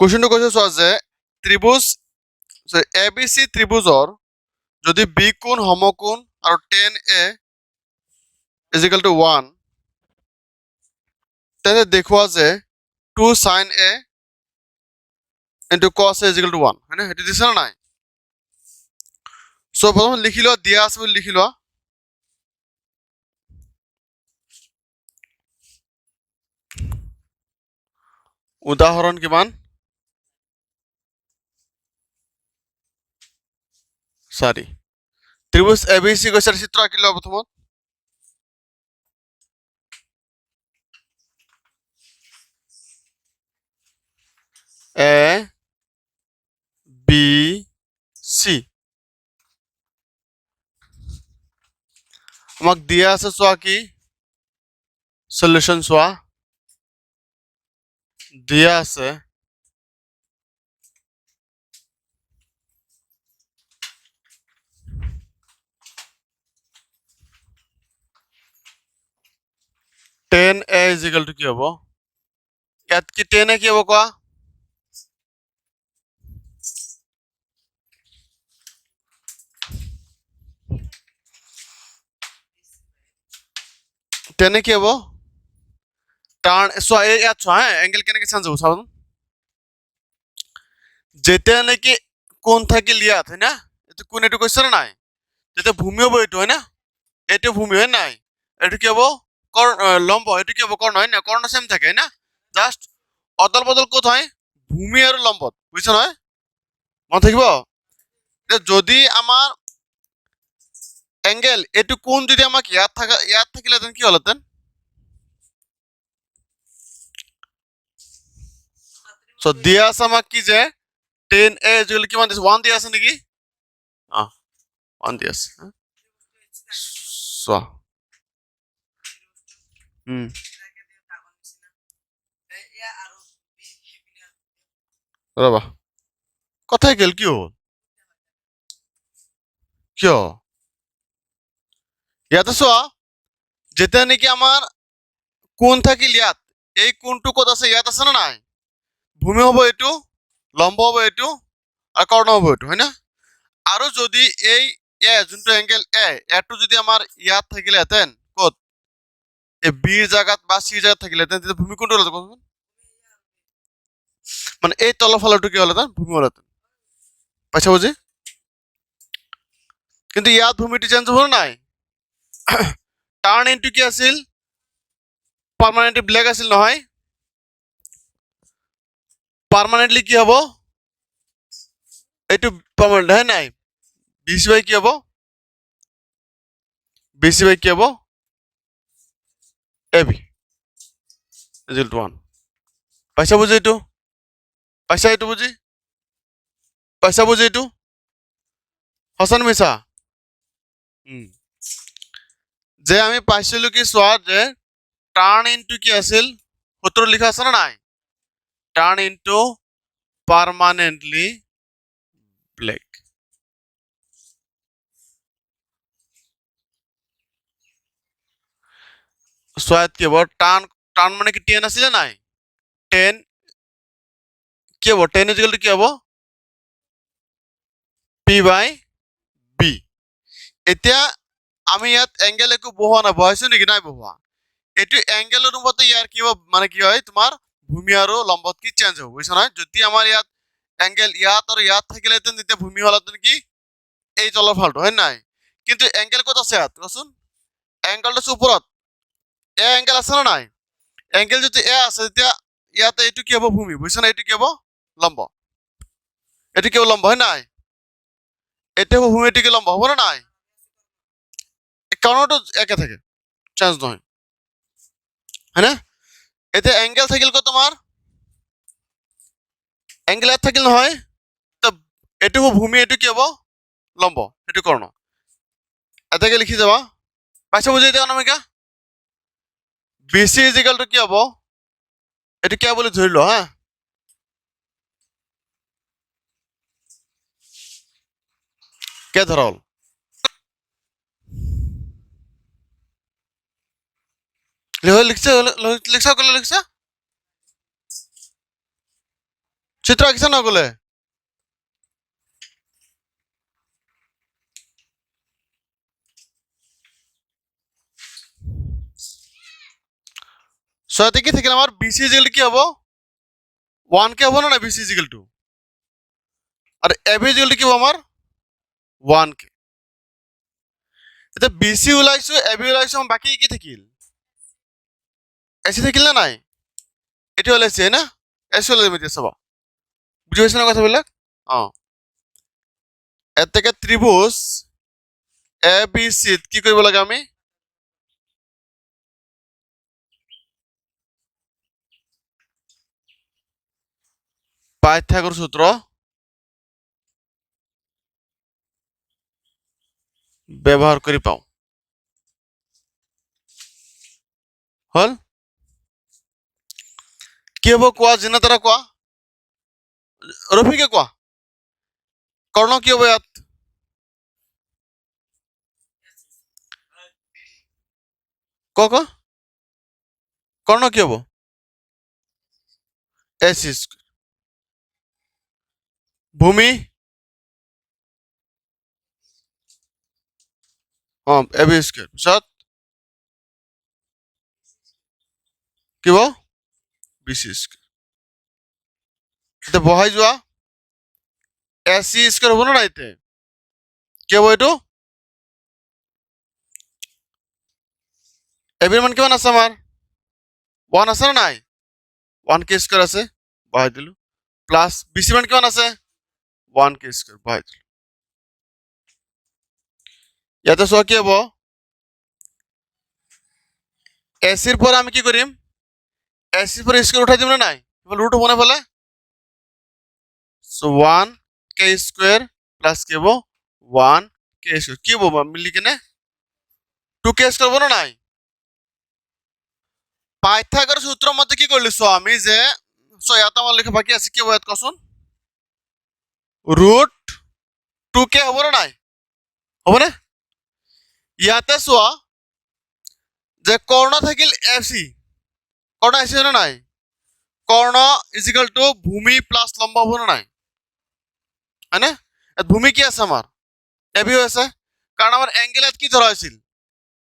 কুৱেশ্যনটো কৈছে, চোৱা যে, ত্ৰিভুজ এ, বি, চি ত্ৰিভুজৰ যদি বি কোণ, সমকোণ আৰু tan A equal to one তেন্তে দেখুওৱা যে two sine A into cos A equal to one হয়নে সেইটো দিছে নে নাই? চ' প্ৰথমে লিখি লোৱা, দিয়া আছে বুলি লিখি লোৱা। উদাহৰণ কিমান? চাৰি ত্ৰিভুজ এ বি চি গৈছে চিত্ৰ আঁকি লোৱা প্ৰথমত এ বি চি আমাক দিয়া আছে চোৱা কি সলিউশন চোৱা দিয়া আছে টেন এ ইজিকেল টু কি হ'ব? ইয়াত কি টেন এ কি হ'ব কোৱা টেন এ কি হ'ব? টাৰ্ণ চোৱা এই ইয়াত চোৱা হা এংগেল কেনেকে চেঞ্জ হ'ব চাওঁচোন? যেতিয়া নেকি কোণ থাকিল ইয়াত হয় না? এইটো কোণ এইটো কৈছে নাই? তেতিয়া ভূমি হ'ব এইটো, হয় না? এইটো ভূমি, হয় নাই? এইটো কি হ'ব? লম্ব এইটো কি হ'ব হয় না? কৰ্ণ চেম থাকে না? জাষ্ট অদল বদল ক'ত হয়? ভূমি আৰু লম্বত বুজিছা নহয় মনত থাকিব? যদি আমাৰ এংগেল এইটো কোণ যদি আমাক ইয়াত থাকা ইয়াত থাকিলেহেঁতেন কি হ'লহেঁতেন চ' দিয়া আছে আমাক কি যে? টেন এ যদি কিমান দিছে? ওৱান দিয়া আছে নেকি? অঁ ওৱান দি আছে, হা? ৰবা কথাই গেল কি হ'ল? কিয়? ইয়াতে চোৱা যেতিয়া নেকি আমাৰ কোণ থাকিল ইয়াত এই কোণটো ক'ত আছে ইয়াত আছে নে নাই? ভূমি হ'ব এইটো লম্ব হ'ব এইটো আৰু কৰ্ণ হ'ব এইটো হয় না আৰু যদি এই এ যোনটো এংগেল এ এটো যদি আমাৰ ইয়াত থাকিলেহেঁতেন এই বিৰ জাগাত বা চিৰ জাগাত থাকিলেহেঁতেন তেতিয়া ভূমি কোনটো মানে এই তলৰ ফালৰটো কি হ'লহেঁতেন ভূমি হ'লহেঁতেন পাইছা বুজি? কিন্তু ইয়াত ভূমিটো চেঞ্জ নে নাই? টাৰ্ণ ইনটো কি আছিল? পাৰ্মানেণ্টলি ব্লেক আছিল নহয়? পাৰ্মানেণ্টলি কি হ'ব? এইটো পাৰ্মানেণ্ট হয় নাই? বি চি বাই কি হ'ব? বি চি বাই কি হ'ব? এ বি ইজিল ওৱান পাইছা বুজি এইটো পাইছা এইটো বুজি পাইছা বুজি এইটো সঁচা মিছা যে আমি পাইছিলো কি চোৱা যে টাৰ্ণ ইনটো কি আছিল সূত্ৰ লিখা আছে নে নাই টাৰ্ণ ইনটো পাৰ্মানেণ্টলি ব্লেক ইয়াত কি হ'ব টাৰ্ণ টাৰ্ণ মানে কি টেন আছিলে নাই? টেন, কি হ'ব? টেন ইজিকেলটো কি হ'ব? পি বাই বি এতিয়া আমি ইয়াত এংগেল একো বহোৱা নাই বহাইছো নেকি? নাই বহোৱা। এইটো এংগেল অনুপাতে ইয়াৰ কি হ'ব মানে কি হয়, তোমাৰ ভূমি আৰু লম্বত কি চেঞ্জ হ'ব, বুজিছা নহয় যদি আমাৰ ইয়াত এংগেল ইয়াত আৰু ইয়াত থাকিলেহেঁতেন, তেতিয়া ভূমি হ'লহেঁতেন কি? এই তলৰ ফালটো, হয় নাই? কিন্তু এংগেল ক'ত আছে ইয়াত? কোৱাচোন। এংগেলটো আছে ওপৰত। এ এংগেল আছে নে নাই? এংগেল যদি এ আছে, তেতিয়া ইয়াতে এইটো কি হ'ব? ভূমি, বুজিছা নাই এইটো কি হ'ব? লম্ব। এইটো কি লম্ব, হয় নাই? এইটো হ'ব ভূমি, এইটো কি লম্ব? হ'ব নে নাই? কাৰণটো একে থাকে চেঞ্জ নহয়। হয়নে? এতিয়া এংগেল থাকিল ক'ত তোমাৰ? এংগেল ইয়াত থাকিল নহয়। এইটো হ'ব ভূমি, এইটো কি হ'ব? লম্ব সেইটো কৰ্ণ। এটাকে লিখি যাবা। পাইছা বুজি এতিয়া অনামিকা? বি চি কি হ'ব? এইটো কিয় বুলি ধৰি লোৱা হা? কে ধৰা হ'ল? লিখছে, লিখছা কলে লিখছা। চিত্ৰ আঁকিছে নগলে ছয়তে কি থাকিল আমার বিসি ইজিকেল কি হব ওয়ান কে হব না বিসি ইজিকেল টু আর এবি ইজিকেল কি হব আমার ওয়ান কে এতিয়া বিসি ওলাইছো এবি ওলাইছো আমার বাকী কি থাকিল এসি থাকিল না নাই এইটো ওলাইছে না এসি ওলাই যাব এতিয়া চাবা বুজি পাইছে না কথাবিলাক অ এতেকে ত্ৰিভুজ এ বি চিত কি কৰিব লাগে আমি পাইথাগোৰ সূত্ৰ ব্যৱহাৰ কৰি পাওঁ হল কি হ'ব কোৱা যিনা তাৰা কোৱা ৰফিকে কোৱা কৰ্ণ কি হ'ব ইয়াত ক ক কৰ্ণ কি হ'ব স্কুৱেৰ ভূমি? অ এ বি স্কুৱেৰ পিছত কি হ'ব বহাই যোৱা? এ চি স্কুৱেৰ হ'ব নে নাই এতিয়া কি হ'ব এইটো? এবিৰ মান কিমান আছে আমাৰ? ওৱান আছে নে নাই? ওৱান কে স্কুৱেৰ আছে। বহাই দিলো। প্লাছ বি চি মান কিমান আছে? কে স্কুৱেৰ বহাই দিলো ইয়াতে চোৱা কি হ'ব এ চিৰ পৰা আমি কি কৰিম এ চিৰ পৰা স্কুৱেৰ উঠাই দিম নে নাই ৰুট হ'ব নে ফালে So 1 k square plus কি হব 1 k square কি হব মিলি কিনে 2 k square হব নাই পাইথাগোরাস সূত্ৰৰ মতে কি কৰিলো চোৱা আমি যে চোৱা ইয়াত আমাৰ লিখা বাকী আছে কি হ'ব ইয়াত কচোন ৰুট টু কে হ'ব না নাই? হ'বনে ইয়াতে চোৱা যে কৰ্ণ থাকিল এফ চি। কৰ্ণ আহিছে নে নাই? কৰ্ণ ইজিকেল টু ভূমি প্লাছ লম্ব হ'ব না নাই? হয়নে? ইয়াত ভূমি কি আছে আমাৰ? এবি হৈ আছে। কাৰণ আমাৰ এংগেল কি ধৰা হৈছিল?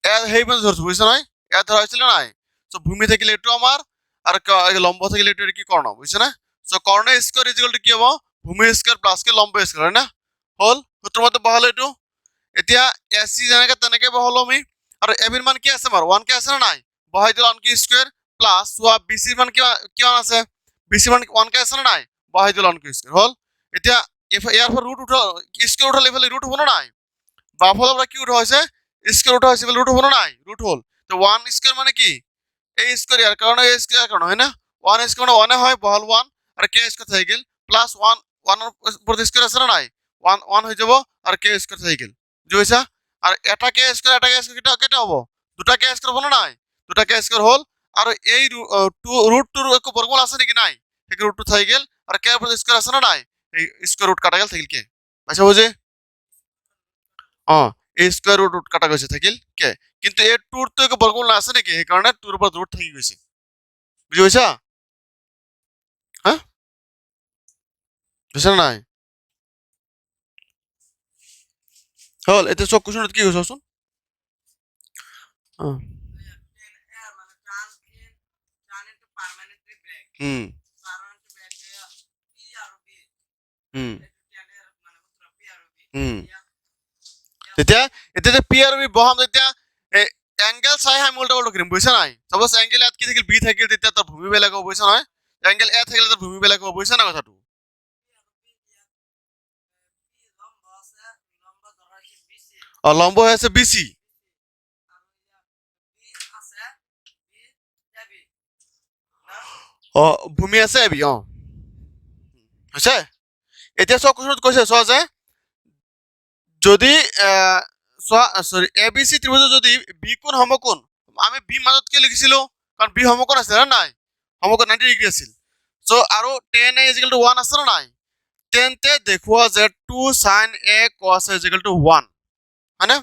ইয়াত সেই মানে ধৰিছো, বুজিছা নহয় ইয়াত ধৰা হৈছিল নাই? চ' ভূমি থাকিলে এইটো আমাৰ আৰু লম্ব থাকিলে এইটো কি কৰ্ণ, বুজিছা নে? চ' কৰ্ণ স্কোৱাৰ ইজিকেল টু কি হ'ব? ভূমি স্কোৱাৰ প্লাছ কি লম্ব স্কোৱাৰ হয় না? হ'ল সূত্ৰ মতে বহালো এইটো। এতিয়া এ চি যেনেকে তেনেকে বহালো আমি। আৰু এবিৰ মান কি আছে আমাৰ ওৱান কে আছে নে নাই? বহাই দিলো ওৱান কে স্কোৱাৰ প্লাছ চোৱা বি চিৰ মান কিমান কিমান আছে? বি চি মান ওৱান কে আছে নে নাই? বহাই দিলো ওৱান স্কোৱাৰ হ'ল। এতিয়া ইয়াৰ পৰা ৰুট উঠা স্কোৱাৰ উঠালে, এইফালে ৰুট হ'ব নে নাই? বাওঁফালৰ পৰা কি উঠা হৈছে? স্কোৱাৰ উঠা হৈছে ৰুট হ'ব নে নাই? ৰুট হ'ল। তো ওৱান স্কোৱাৰ মানে কি? এই স্কোৱাৰ ইয়াৰ কাৰণে এই স্কোৱাৰ ইয়াৰ হয় না? ওৱান স্কোৱাৰ মানে ওৱানে হয়, বহল ওৱান আৰু কে স্কোৱাৰ থাকি গ'ল। প্লাছ ওৱান ওৱানৰ ওপৰত স্কোৱাৰ আছে নে নাই? ওৱান ওৱান হৈ যাব আৰু কে থাকি গ'ল বুজি পাইছা আৰু এটা কে স্কোৱাৰ এটা কে স্কোৱাৰ কেইটা কেইটা হ'ব। দুটা কে হ'ব নে নাই? দুটা কে স্কোৱাৰ হ'ল। আৰু এই টু ৰুট টুৰ একো বৰ্গমূল আছে নেকি নাই? সেই ৰুটটো থাকি গ'ল আৰু কে ওপৰত স্কোৱাৰ আছে নে নাই? এই স্কোৱাৰ ৰুট কাটা গ'ল থাকিল কে পাইছা বুজি অ এই স্কোৱাৰ ৰুট ৰুট কাটা গৈছে থাকিল কে কিন্তু এই টুৰটো একো বৰ্গমূল আছে নেকি? সেইকাৰণে টুৰ ওপৰত ৰুট থাকি গৈছে। বুজি পাইছা নাই হ'ল এতিয়া চক কুৱেশ্যনত কি permanently break. হুম তেতিয়া এতিয়া যে পি আৰু বি বহাম তেতিয়া এংগেল চাই আমি উল্টা উল্টা কৰিম বুজিছা নাই চাপ'জ এংগেল ইয়াত কি থাকিল বি থাকিল তেতিয়া তাৰ ভূমি বেলেগ হ'ব বুজিছা নহয় এংগেল এ থাকিলে তাৰ ভূমি বেলেগ হ'ব বুজিছা না কথাটো P আৰু B ইয়াত, এ, P লম্ব আছে, লম্ব ধৰা হৈছে অ লম্ব হৈ আছে বি চি আৰু ইয়াত B আছে, B, AB, না? অ ভূমি আছে এবি অ। হৈছে এতিয়া চোৱা কুৱেশ্যনত কৈছে চোৱা যে যদি চোৱা চৰি এ বি চি ত্ৰিভুজৰ যদি বি কোণ সমকোণ আমি বি মাজত কি লিখিছিলো কাৰণ বি সমকোণ আছে না নাই? সমকোণ নাইনটি ডিগ্ৰী আছিল। চ' আৰু tan A equal to one আছে নে নাই? তেন্তে দেখুওৱা যে টু চাইন এ কছ এ ইজিকেল টু ওৱান হয়নে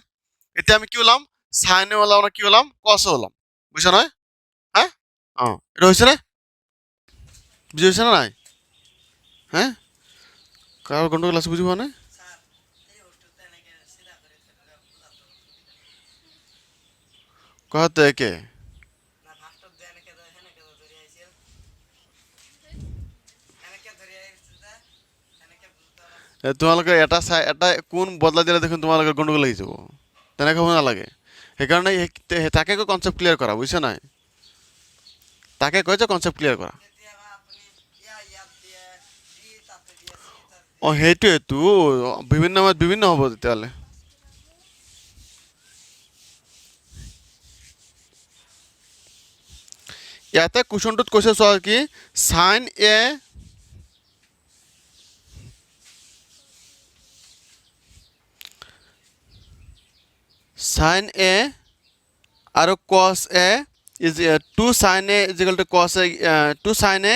এতিয়া আমি কি ওলাম সাইনে হলাম না কি ওলাম কছে ওলাম বুজিছা নহয় হা অ এইটো হৈছেনে বুজি পাইছা নে নাই? হ্যাঁ? কারোর গন্ডগোল আছে বুঝব না কহতে একে না ফাস্টর দিয়ে এনেকে ধরে এনেকে ধরে আইছে এনেকে ধরে আইছে যে এনেকে বুঝতে এ, তোমালোকে এটা চাই, এটা কোন বদলা দিলে দেখোন তোমালোকে গন্ডগোল লাগি যাব। তেনেকৈ হ'ব নালাগে। সেইকাৰণে তাকে কৈ কনচেপ্ট ক্লিয়াৰ কৰা, বুজিছা নাই? তাকে কৈ যে কনচেপ্ট ক্লিয়াৰ কৰা। অঁ, সেইটোৱেতো, বিভিন্ন সময়ত বিভিন্ন হ'ব তেতিয়াহ'লে। ইয়াতে কুৱেশ্যনটোত কৈছে চোৱা কি চাইন এ চাইন এ আৰু কছ এ is two sine A equal two কছ এ টু চাইন এ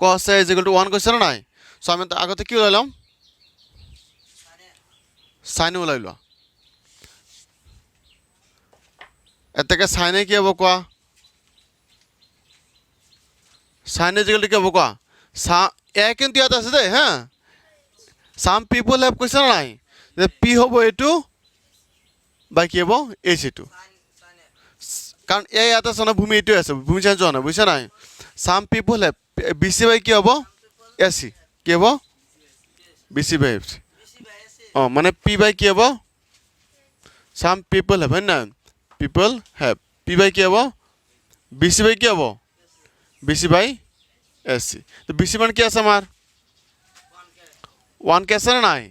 কছ এ ইজিকেল টু ওৱান কৈছে নে নাই? চ' আমি আগতে কি ওলাই ল'ম? চাইনে ওলাই লোৱা। এতেকে চাইনে কি হ'ব কোৱা? চাইনে আজিকালি কি হ'ব কোৱা? চা এ কিন্তু ইয়াত আছে দেই, হা? চাম পিপল হেভ কৈছে নাই? যে পি হ'ব এইটো বা কি হ'ব এইচ এইটো সান কাৰণ এ ইয়াত আছে ভূমি এইটোৱে আছে, ভূমি চেঞ্জ হোৱা নাই, বুজিছা নাই? Some people have B C by কি হ'ব? এ চি কি হ'ব? বি চি বাই অঁ মানে পি বাই কি হ'ব? চাম পিপল হেভ হয় নাই? পিপল হেভ পি বাই কি হ'ব? বি চি বাই কি হ'ব? B C by as C B C মান কি আছে আমাৰ? ওৱান কে আছে নে নাই?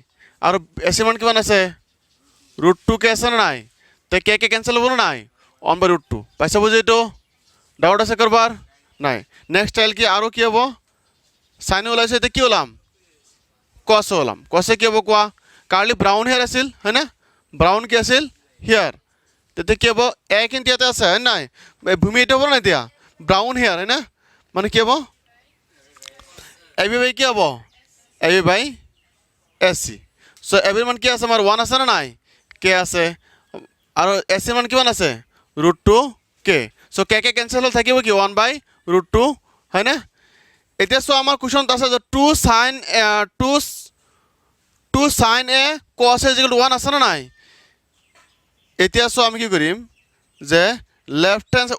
আৰু এছ চি মান কিমান আছে? কে আছে নে নাই? তে কে কে কেঞ্চেল হ'ব নাই? ওৱান বাই ৰুট টু পাইছা বুজি এইটো? ডাউট আছে কাৰোবাৰ? নাই। নেক্সট টাইল কি, আৰু কি হ'ব? চাইনে ওলাইছে, এতিয়া কি ওলাম? কছে ওলাম। কছে কি হ'ব কোৱা? কাৰ্লি ব্ৰাউন হেয়াৰ আছিল হয়নে ব্ৰাউন কি আছিল? হিয়াৰ তেতিয়া কি হ'ব? এ কিন্তু ইয়াতে আছে, হয় নাই? ভূমি এইটো হ'ব নাই এতিয়া? ব্ৰাউন হেয়াৰ হয়নে মানে কি হ'ব? এ বি বাই কি হ'ব? A B by as C চ' এ বিৰ মান কি আছে? আমাৰ ওৱান আছে নে নাই? কে আছে? আৰু এছ চিৰ মান কিমান আছে? ৰুট টু কে চ' কে কে কেঞ্চেল হ'ল, থাকিব কি? ওৱান বাই ৰুট টু হয়নে? এতিয়া চোৱা, আমাৰ কুৱেশ্যনত আছে যে টু চাইন টু টু চাইন এ কছ এ যিটো ওৱান আছে নে নাই? এতিয়া চোৱা, আমি কি কৰিম? যে লেফ্ট হেণ্ড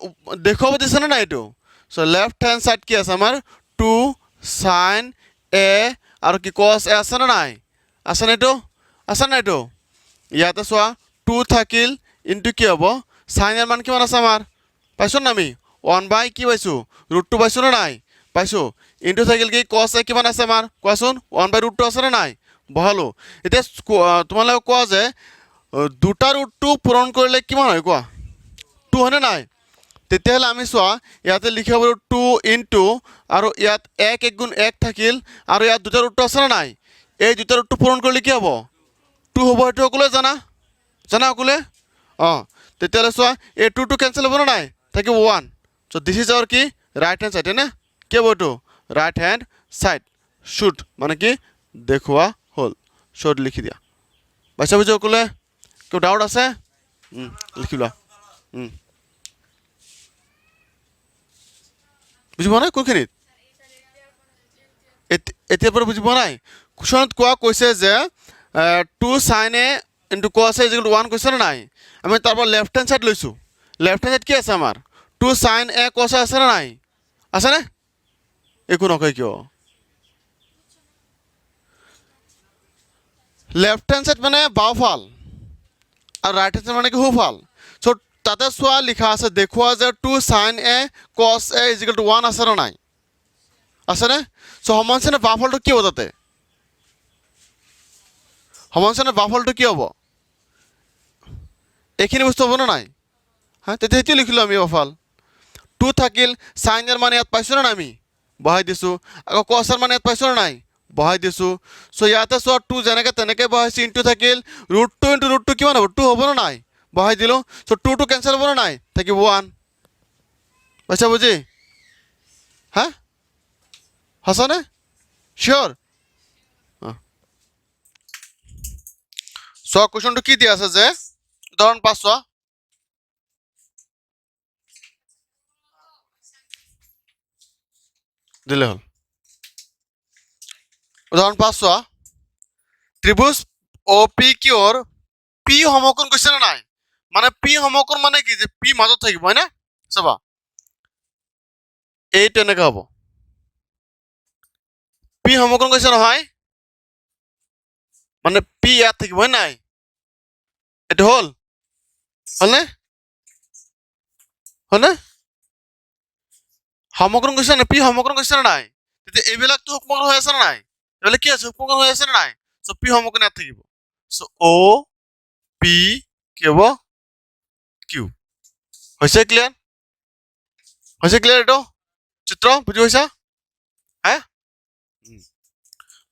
দেখুৱাব দিছেনে নাই এইটো? চ' লেফ্ট হেণ্ড ছাইড কি আছে আমাৰ? টু চাইন এ আৰু কি কছ এ আছে নে নাই? আছেনে এইটো? আছে নাই এইটো? ইয়াতে চোৱা টু থাকিল ইনটু কি হ'ব? চাইন এৰ মান কিমান আছে আমাৰ? পাইছোঁ আমি? ওৱান বাই কি পাইছোঁ? ৰুট পাইছোঁ নে নাই? পাইছোঁ। ইনটু থাকিল কি? কছ কিমান আছে আমাৰ? কোৱাচোন ওৱান বাই ৰুট টু আছে নে নাই? বহালোঁ। এতিয়া তোমালোকে কোৱা যে দুটা ৰুটটো পূৰণ কৰিলে কিমান হয়? কোৱা। টু হয়নে নাই? তেতিয়াহ'লে আমি চোৱা, ইয়াতে লিখিব পাৰোঁ টু ইনটু আৰু ইয়াত এক এক গুণ এক থাকিল, আৰু ইয়াত দুটা ৰুটটো আছে নে নাই? এই দুটা ৰুটটো পূৰণ কৰিলে কি হ'ব? টু হ'ব সেইটো সকলোৱে জানা? জানা সকলোৱে অঁ, তেতিয়াহ'লে চোৱা এই টুটো কেঞ্চেল হ'ব নে নাই? থাকিব ওৱান চ' দিছ ইজ আৱাৰ কি? ৰাইট হেণ্ড ছাইড হয়নে? কি হ'ব এইটো ৰাইট হেণ্ড ছাইড শ্বুট মানে কি? দেখুওৱা হ'ল। শ্বুট লিখি দিয়া। পাইছা বুজি সকলোৱে কিয় ডাউট আছে? লিখি লোৱা। বুজি পোৱা নাই কোনখিনিত? এতি- এতিয়াৰ পৰা বুজি পোৱা নাই? কুৱেশ্যনত কোৱা কৈছে যে টু চাইন এ ইনটু কছ এ যিটো ওৱান কৈছে নে নাই, আমি তাৰ পৰা লেফ্ট হেণ্ড ছাইড লৈছোঁ। লেফ্ট হেণ্ড ছাইড কি আছে আমাৰ? টু চাইন এ কছ এ আছেনে নাই? আছেনে একো নকয় কিয়? লেফ্ট হেণ্ড ছাইড মানে বাওঁফাল আৰু ৰাইট হেণ্ড ছাইড মানে কি সোঁফাল। চ' তাতে চোৱা লিখা আছে, দেখুওৱা যে টু চাইন এ কছ এ ইজিকেল টু আছে নে নাই? আছেনে চ' সমানচিনে বাওঁফালটো কি হ'ব তাতে? সমানচিনে বাওঁফালটো কি হ'ব? এইখিনি বস্তু হ'ব নে নাই? হা তেতিয়া সেইটোৱে লিখিলোঁ আমি বাওঁফাল টু থাকিল, চাইনৰ মানে ইয়াত পাইছোঁ নে নাই আমি? বহাই দিছোঁ। আকৌ কছৰ মানে ইয়াত পাইছোঁ নে নাই? বহাই দিছোঁ। চ' ইয়াতে চোৱা টু যেনেকৈ তেনেকৈ বহাইছোঁ, ইনটু থাকিল, root two into root two কিমান হ'ব? টু হ'ব নে নাই? বহাই দিলোঁ। চ' টু টু কেঞ্চেল হ'ব নে নাই? থাকিব ওৱান। পাইছা বুজি? হা? সঁচানে? চিয়'ৰ চোৱা কুৱেশ্যনটো কি দিয়া আছে যে? উদাহৰণ পাঁচ দিলে হ'ল। উদাহৰণ পাঁচ চোৱা ত্ৰিভুজ অ' পি কিউৰ পি সমকোণ কৈছে নে নাই? মানে পি সমকোণ মানে কি? যে পি মাজত থাকিব, হয়নে? চাবা। এইটো এনেকে হ'ব। পি সমকোণ কৈছে নহয়? মানে পি ইয়াত থাকিব, হয় নাই? হ'ল। হ'লনে হ'লনে সমকৰণ কৈছে নে? পি সমকৰণ কৈছে নে নাই? তেতিয়া এইবিলাকতো সমকৰণ হৈ আছে নে নাই? এইবিলাক কি আছে? সমকৰণ হৈ আছে নে নাই? চ' পি সমকৰণ ইয়াত থাকিব। চ' অ' পি কি হ'ব? কিউ হৈছে ক্লিয়াৰ হৈছে ক্লিয়াৰ এইটো? চিত্ৰ? বুজি পাইছা? হে।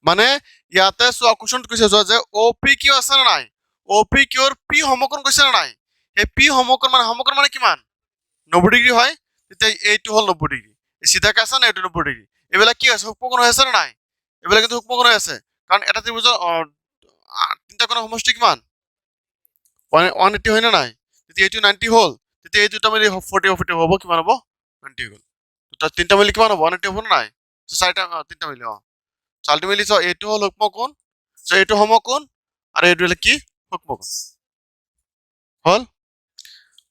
মানে ইয়াতে চোৱা কুৱেশ্যন কৈছে চোৱা যে অ' পি কিউ আছে নে নাই? অ' পি কিউৰ পি সমকৰণ কৈছে নে নাই? সেই পি সমকৰণ মানে সমকৰণ মানে কিমান? নব্বৈ ডিগ্ৰী হয়? তেতিয়া এইটো হ'ল নব্বৈ ডিগ্ৰী। চিধাকে আছে না এইটো নব্বৈ ডিগ্ৰী? এইবিলাক কি আছে সূক্ষ্মকোণ হৈ আছে নে নাই? এইবিলাক কিন্তু সূক্ষ্মকোণ হৈ আছে। কাৰণ এটা ত্ৰিভুজৰ তিনিটা কোণৰ সমষ্টি কিমান? ওৱান এইটি হয় নে নাই? তেতিয়া এইটো নাইনটি হ'ল। তেতিয়া এই দুটা মিলি ফৰ্টি ফৰ্টি হ'ব, কিমান হ'ব? নাইনটি হৈ গ'ল তাত তিনিটা মিলি কিমান হ'ব? ওৱান এইটি হ'ব নে নাই? চাৰিটা তিনিটা মিলি, অঁ। আল্টিমেটলি চোৱা এইটো হ'ল সূক্ষ্মকোণ চ' এইটো সমকোণ, আৰু এইটো কি? হ'ল?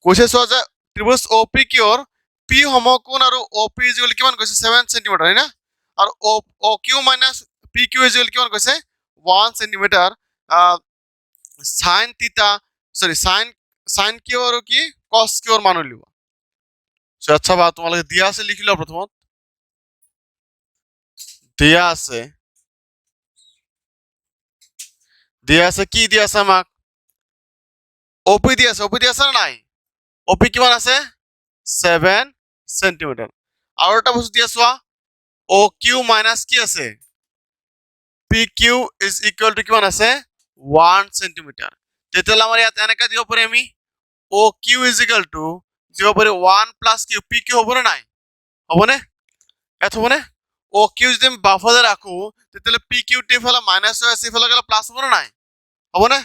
কৈছে চোৱা যে ত্ৰিভুজ অ পি কিউৰ পি সমকোণ আৰু অ পি ইজিকেল কিমান কৈছে? ছেভেন চেণ্টিমিটাৰ হয় না আৰু অ O Q minus P Q equal কিমান কৈছে? ওৱান চেণ্টিমিটাৰ চাইন থিটা চৰি চাইন চাইন কিউ আৰু কি? কছ কিউৰ মান উলিওৱা চ' আচ্ছা বা তোমালোকে দিয়া আছে, লিখি লোৱা প্ৰথমত। দিয়া আছে। দিয়া আছে কি দিয়া আছে আমাক? অপি দি আছে অপি দি আছে নাই? অপি কিমান আছে? ছেভেন চেণ্টিমিটাৰ আৰু এটা বস্তু দিয়া চোৱা, অ কিউ মাইনাছ কি আছে? P Q is equal to কিমান আছে? ওৱান চেণ্টিমিটাৰ তেতিয়াহ'লে আমাৰ ইয়াত এনেকে দিব পাৰি আমি, O Q is equal to দিব পাৰি one plus Q. P Q হ'বনে নাই? হ'বনে? ইয়াত হ'বনে? অ কিউ যদি আমি বাওঁফালে ৰাখো, তেতিয়াহ'লে পি কিউটো ইফালে মাইনাছ হৈ আছে, ইফালে গ'লে প্লাছ হ'বনে নাই? হ'বনে?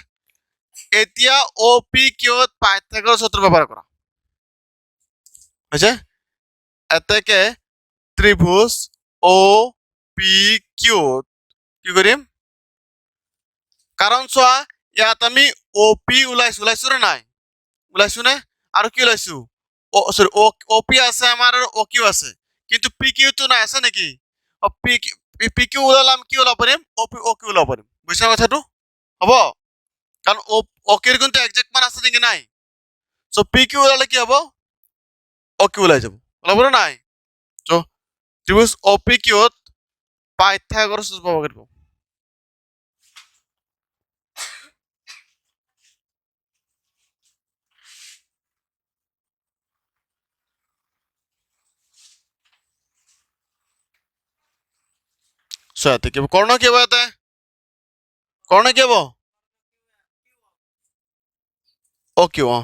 এতিয়া অ পি কিউত পাইথাগোৰাছ সূত্ৰ ব্যৱহাৰ কৰা। হৈছে? এতেকে ত্ৰিভুজ অ পি কিউত কি কৰিম? কাৰণ চোৱা, ইয়াত আমি অ পি ওলাইছো ওলাইছো নে নাই? ওলাইছো নে? আৰু কি ওলাইছো? চৰি অ পি আছে আৰু অ কিউ আছে। কিন্তু পি কিউটো নাই, আছে নেকি? পি কিউ ওলালে কি ওলাব পাৰিম? অ পি অ কিউ ওলাব পাৰিম। বুজিছা কথাটো? হ'ব? অ অ কিউৰ কিন্তু একজেক্ট মান আছে নেকি নাই? চ' পি কিউ ওলালে কি হ'ব? কিউ ওলাই যাব। ওলাব নাই? চ' ত্ৰিভুজ অ পি কিউত পাইথাগোৰাছ পাব লাগিব চ' ইয়াতে কি হ'ব কৰ্ণ কি ইয়াতে কৰ্ণ কি হ'ব অ কিউ অ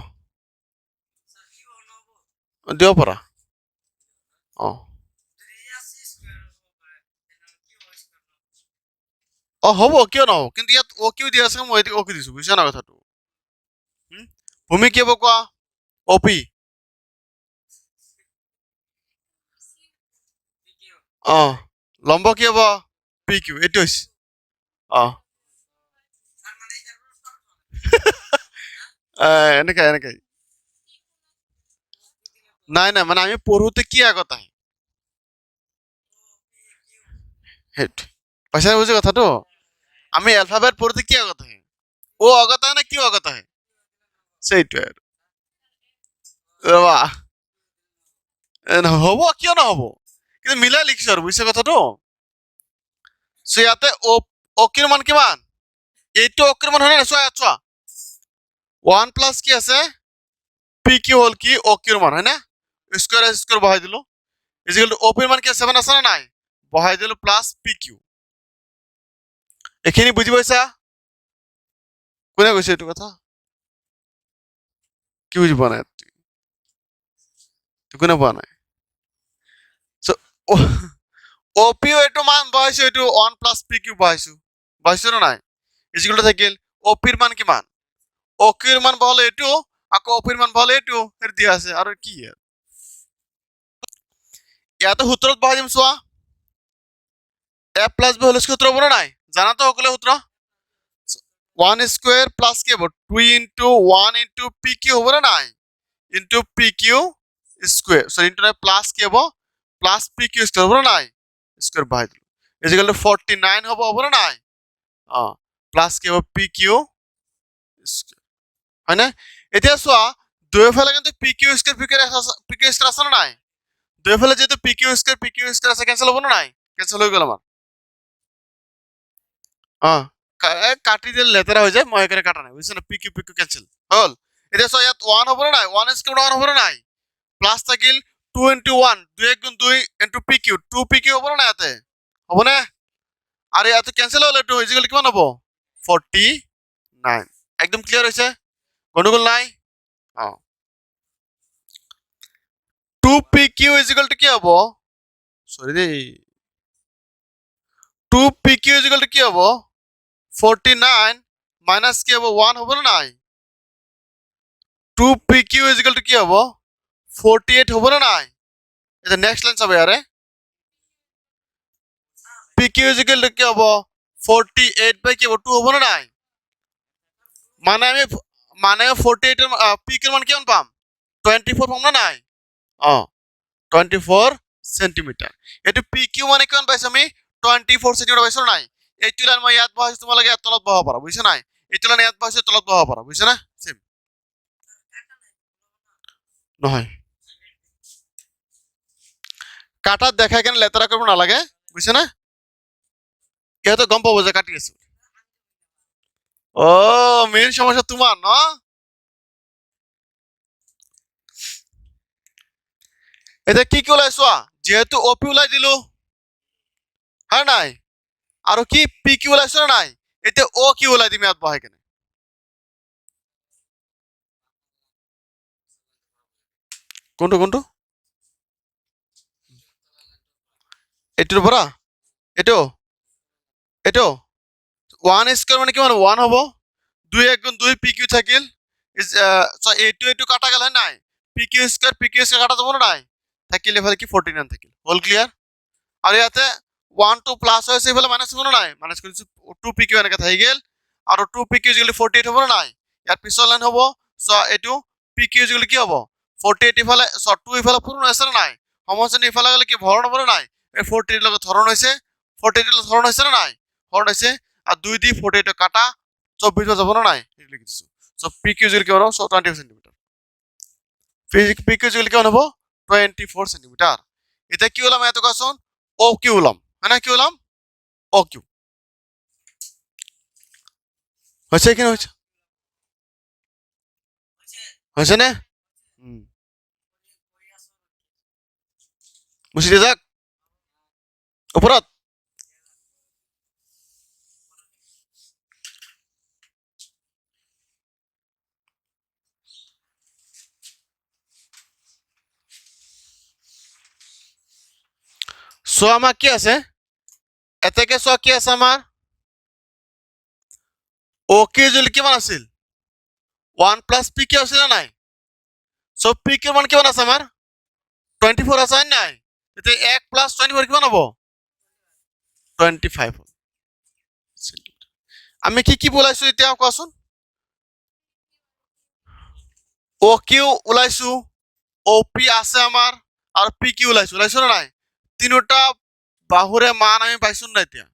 হবে, কিয় নহ'ব? কিন্তু ইয়াত অ কিউ দি আছে, মই অ কিউ দিছো, বুজিছা না কথাটো? ভূমি কি হ'ব কোৱা? O P. অ। লম্ব কি হ'ব? পি কিউ, এইটো হৈছে। অ স্যার মানে এটা এ, এনেকে এনেকে নাই নাই মানে আমি পঢ়োতে কি আগত আহে সেইটো পাইছা বুজি কথাটো? আমি এলফাবেট পঢ়োতে কি আগত আহে ও আগত আহে না কিউ আগত আহে? সেইটোৱে আৰু। হ'ব কিয় নহ'ব? কিন্তু মিলাই লিখিছো আৰু, বুজিছে কথাটো? চ' ইয়াতে অ অকিৰ মান কিমান? এইটো অকিৰ মান হয় নে চোৱা চোৱা। ওৱান প্লাছ কি আছে? পি কিউ হ'ল কি অ কিউৰ মান হয় না স্কোৱাৰ স্কোৱাৰ বহাই দিলো। ইজিকেল টু পিৰ মান কি ছেভেন আছে নে নাই? বহাই দিলো প্লাছ পি কিউ এইখিনি বুজি পাইছা? কোনে কৈছে এইটো কথা? কি বুজি পোৱা নাই? কোনে পোৱা নাই। চ' অ পিও এইটো মান বহাইছো, এইটো ওৱান প্লাছ পি কিউ বহাইছো। বহাইছো নে নাই? ইজিকেল টু থাকিল অ পিৰ মান কিমান? অ কিউৰ মান বহালে এইটো আকৌ অ পিৰ মান বহালে এইটো সেইটো দিয়া আছে আৰু কি ইয়াত সূত্ৰত বহাই দিম চোৱা এ প্লাস বি হোল সূত্র বলো নাই? জানা তো সকলে সূত্র? ওয়ান স্কোয়ার প্লাস কি হব? Two into one into P Q হব না নাই? Into P Q square sorry into plus কি হব? প্লাস পি কিউ স্কোয়ার হব না নাই? স্কোয়ার বাই দিল ইজিক্যাল টু ফর্টি নাইন হব হব না নাই? অ প্লাস কি হব? পি কিউ স্কোয়ার হয় না এতিয়া চোৱা দুয়োফালে কিন্তু P Q square P Q P Q square আছে নে নাই? দুয়োফালে যেহেতু P Q square P Q square আছে কেনচেল হ'ব নে নাই? কেনচেল হৈ গ'ল আমাৰ। অ কাটি দিলে লেতেৰা হৈ যায়, মই সেইকাৰণে কাটা নাই বুজিছা P Q P Q cancel হ'ল। এতিয়া চোৱা, ইয়াত ওৱান হ'ব নে নাই? ওৱান স্কোয়াৰ ওৱান হ'ব নে নাই? প্লাছ থাকিল টু ইন্টু ওৱান দুই এক গুণ দুই into P Q two P Q হ'ব নে নাই ইয়াতে? হ'বনে? আৰু ইয়াতে কেনচেল হ'ল এইটো ইজিকেল কিমান হ'ব? ফৰ্টি নাইন একদম ক্লিয়াৰ হৈছে? গণ্ডগোল নাই? Two P Q equal to কি হ'ব? চৰি দেই। Two P Q equal to কি হ'ব? ফৰ্টি নাইন মাইনাছ কি হ'ব? ওৱান হ'ব নে নাই? Two P Q equal to কি হ'ব? ফৰ্টি এইট হ'ব নে নাই? এতিয়া নেক্সট লাইন চাব ইয়াৰে পি কিউ ইজিকেল টু কি হ'ব? ফৰ্টি এইট বাই কি হ'ব? টু হ'ব নে নাই? মানে আমি মানে ফৰ্টি এইটৰ পি কিউৰ মান কিমান পাম? টুৱেণ্টি ফ'ৰ পাম নে নাই? অ টুৱেণ্টি ফ'ৰ চেণ্টিমিটাৰ এইটো পি কিউ মানে কিমান পাইছো আমি? টুৱেণ্টি ফ'ৰ চেণ্টিমিটাৰ পাইছো নাই? এইটো লাইন মই ইয়াত বহাইছো তোমালোকে ইয়াত তলত বহাব পাৰা, বুজিছা নাই? এইটো লাইন ইয়াত বহাইছো, তলত বহাব পাৰা, বুজিছা না? চেম নহয়। কাটাত দেখাই কেনে লেতেৰা কৰিব নালাগে, বুজিছা না? সিহঁতে গম পাব যে কাটি আছো। অ মেইন সমস্যা তোমাৰ ন? এতিয়া কি কি ওলাই চোৱা? যিহেতু অ পি ওলাই দিলো। হয় নাই? আৰু কি পি কি ওলাইছো নাই? এতিয়া অ কি ওলাই দিম ইয়াত বহাই কেনে। কোনটো কোনটো? এইটোৰ পৰা? এইটো? এইটো? ওৱান স্কোৱাৰ মানে কিমান ওৱান হ'ব? দুই এক গুণ দুই পি কিউ থাকিল। আহ, so এইটো এইটো কাটা গ'ল হয় নাই? P Q square P Q square কাটা যাব নাই? থাকিল এইফালে কি ফৰ্টি নাইন থাকিল। হ'ল ক্লিয়াৰ আৰু ইয়াতে ওৱান টু প্লাছ হৈ আছে এইফালে মাইনাছ হ'ব নাই? মাইনাছ কৰিছো টু পি কিউ এনেকৈ থাকি গ'ল। আৰু two P Q equal forty eight হ'ব নাই? ইয়াৰ পিছৰ লাইন হ'ব চ' এইটো পি কিউ যিগলি কি হ'ব? ফৰ্টি এইট ইফালে চ' টু ইফালে পূৰণ হৈছে নে নাই? সমশ্ৰেণী ইফালে গ'লে কি ভৰণ হ'ব নাই? এই ফৰ্টি এইট লগত হৰণ হৈছে ফৰ্টি এইট লগত হৰণ হৈছে নে নাই? হৰণ হৈছে আৰু দুই দি ফৰ্টি এইট কাটা চৌব্বিছ যাব নে, নাই? লিখি দিছো। চ' পি কিউ যিগলি কিমান চ' twenty centimetre P Q equal কিমান হ'ব? টুৱেণ্টি ফ'ৰ চেণ্টিমিটাৰ এতিয়া কি ওলাম ইয়াতে কোৱাচোন অ' কিউ ওলাম। হয়, না, কি ওলাম? অ' কিউ হৈছে কি হৈছে হৈছে নে? মুচি দিয়ে যাক ওপৰত চোৱা আমাৰ কি আছে? এতেকে চোৱা কি আছে আমাৰ? অ'কে যদি কিমান আছিল? ওৱান প্লাছ পি কিউ আছিলে নাই? চ' পি কিউৰ মান কিমান আছে আমাৰ? টুৱেণ্টি ফ'ৰ আছে নাই? এতিয়া এক প্লাছ টুৱেণ্টি ফ'ৰ কিমান হ'ব? টুৱেণ্টি ফাইভ আমি কি কি ওলাইছো এতিয়া, কোৱাচোন? অ কিউ ওলাইছো। অ পি আছে আমাৰ। আৰু পি কিউ ওলাইছো? ওলাইছো নে নাই? তিনিটা বাহুৰে মান আমি পাইছো নাই এতিয়া?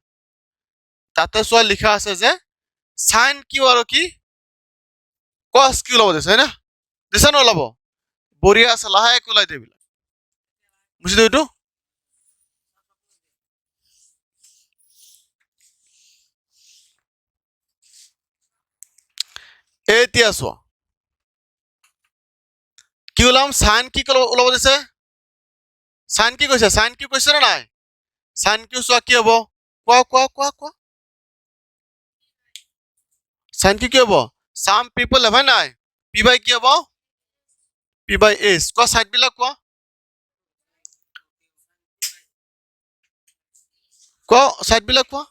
তাতে চোৱা লিখা আছে যে, চাইন কিউ আৰু কি? কচ কিউ ওলাব দিছে, হয় না? দিছে নে ওলাব? বঢ়িয়া আছে, লাহেকে ওলাই দিয়ে এইবিলাক। বুজিলো এইটো? এতিয়া চোৱা। কি ওলাম? চাইন কি ওলাব দিছে? চাইন কি কৈছে চাইন কি কৈছে নে নাই চাইন কিউ চোৱা কি হ'ব কোৱা কোৱা কোৱা কোৱা চাইন কি কি হ'ব চাম পিপল হয় নাই পি বাই কি হ'ব পি বাই এইচ কোৱা চাইড বিলাক কোৱা কোৱা চাইড বিলাক কোৱা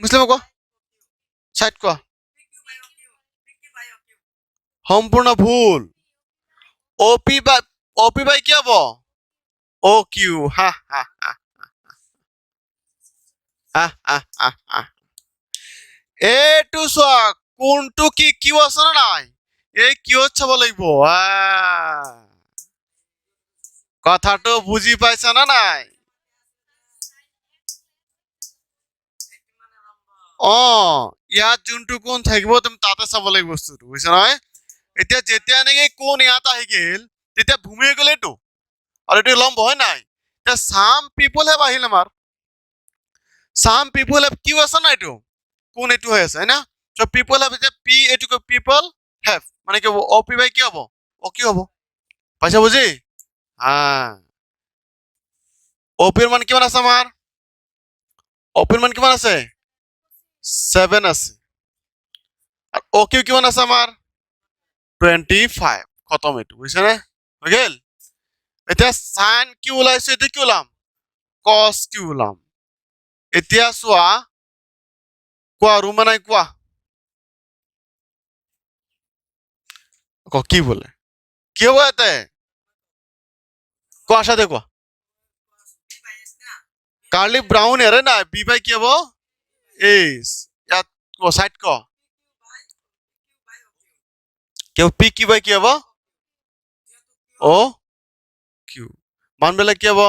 মুছলিম কোৱা চাইড কোৱা পিকিউ বাই কি অ কিউ হা হা হা আহ। এইটো চোৱা কোনটো কি কিউ আছে নে নাই? এই চাব লাগিব। আহ। কথাটো বুজি পাইছা না নাই? অ, ইয়াত যোনটো কোণ থাকিব, তুমি তাতে চাব লাগিব বস্তুটো, বুজিছা নহয়? এতিয়া যেতিয়া নেকি কোণ ইয়াত আহি গেল, তেতিয়া ভূমি গ'ল আৰু এইটো লম্ব হয় নাই। চাম পিপল আহিল আমাৰ। চাম পিপল হেভ কিউ আছে না এইটো? কোন এইটো হৈ আছে, হয় না? চ পিপল হেভ এতিয়া পি এইটো পিপল হেভ মানে কি অ, পি বাই কি হ'ব? অ কি হ'ব? পাইছা বুজি? হা। অ পিৰ মান কিমান আছে আমাৰ? অ পিৰ মান কিমান আছে? ছেভেন আছে। আর ও কিউ কিমান আছে আমাৰ? টুৱেণ্টি ফাইভ খতম এইটো, বুজিছেনে? হৈ গেল? এতিয়া চাইন কিউ ওলাইছে এতিয়া কি ওলাম? কচ কিউ ওলাম? এতিয়া চোৱা, কোৱা, ৰুমা নাই কোৱা? ক, কি বোলে? কি হ'ব ইয়াতে? কোৱা সাথে কোৱা। কাৰ্লি ব্ৰাউন এৰে নাই, বি বাই কি হ'ব? এইচ, ইয়াত ক, চাইড ক। কি পি কি বাই কি হ'ব? যেহেতু কিউ মানবিলাক কি হ'ব?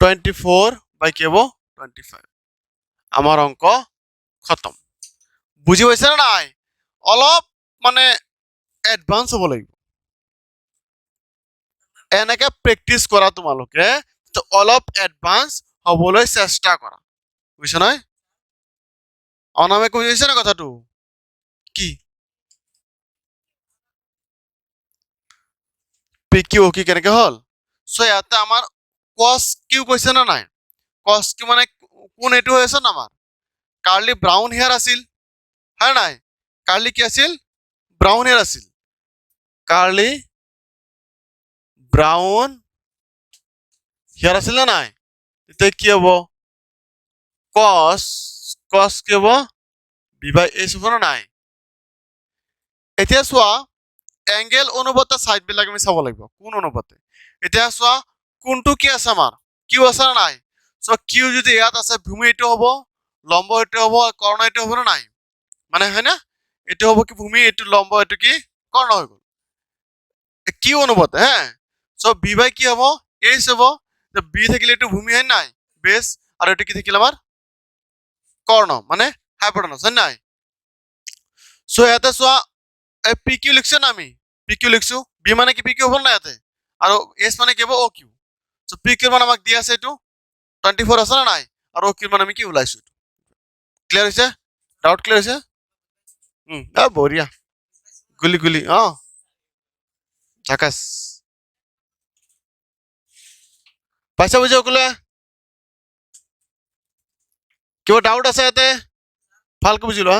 টুৱেণ্টি ফ'ৰ বাই কি হ'ব? টুৱেণ্টি ফাইভ আমাৰ অঙ্ক খতম। বুজি পাইছে নে নাই? অলপ মানে এডভান্স হ'ব লাগিব। এনেকে প্ৰেক্টিচ কৰা তোমালোকে অলপ এডভান্স হ'বলৈ চেষ্টা কৰা। বুজিছা নহয় অনামে কৈ বুজিছে নে কথাটো? কি? পি কিউ কি কেনেকে হ'ল? চ' ইয়াতে আমাৰ কচ কিউ কৈছে নে নাই? কচ কিউ মানে কোন এইটো হৈ আছে না আমাৰ? কাৰ্লি ব্ৰাউন হেয়াৰ আছিল, হয় নাই? কাৰ্লি কি আছিল? ব্ৰাউন হেয়াৰ আছিল। কাৰ্লি ব্ৰাউন হেয়াৰ আছিল নে নাই? তেতিয়া কি হ'ব? কচ কচ কি হ'ব? বি বাই এইচ হ'ব নাই? এতিয়া চোৱা এংগেল অনুপাতে চাইড বিলাক আমি চাব লাগিব। কোন অনুপাতে? এতিয়া চোৱা, কোনটো কি আছে আমাৰ? কিউ আছে নে নাই? চ' কিউ যদি ইয়াত আছে, ভূমি এইটো হ'ব, লম্ব এইটো হ'ব, কৰ্ণ এইটো হ'ব নে নাই? মানে হয় না এইটো হ'ব কি ভূমি, এইটো লম্ব, এইটো কি কৰ্ণ হৈ গ'ল। কিউ অনুপাতে, হে? চ' বি বাই কি হ'ব এইচ হ'ব বি থাকিলে এইটো ভূমি হয় নাই? বেছ আৰু এইটো কি থাকিল আমাৰ? কৰ্ণ মানে হাইপোটেনাছ হয় নাই? চ' ইয়াতে চোৱা পি কিউ লিখছে না আমি? পি কিউ লিখছো? বি মানে কি পি কিউ হ'ল না ইয়াতে? আৰু এছ মানে কি হ'ব? অ কিউ চ' পি কিউ মানে আমাক দি আছে এইটো। টুৱেণ্টি ফ'ৰ আছে না নাই? আৰু অ কিউ মানে আমি কি ওলাইছো ক্লিয়াৰ হৈছে? ডাউট ক্লিয়াৰ হৈছে? বঢ়িয়া। গুলি গুলি, অ। ঝাকাছ পাইছা বুজি সকলোৱে? কিবা ডাউট আছে ইয়াতে? ভালকে বুজি লোৱা।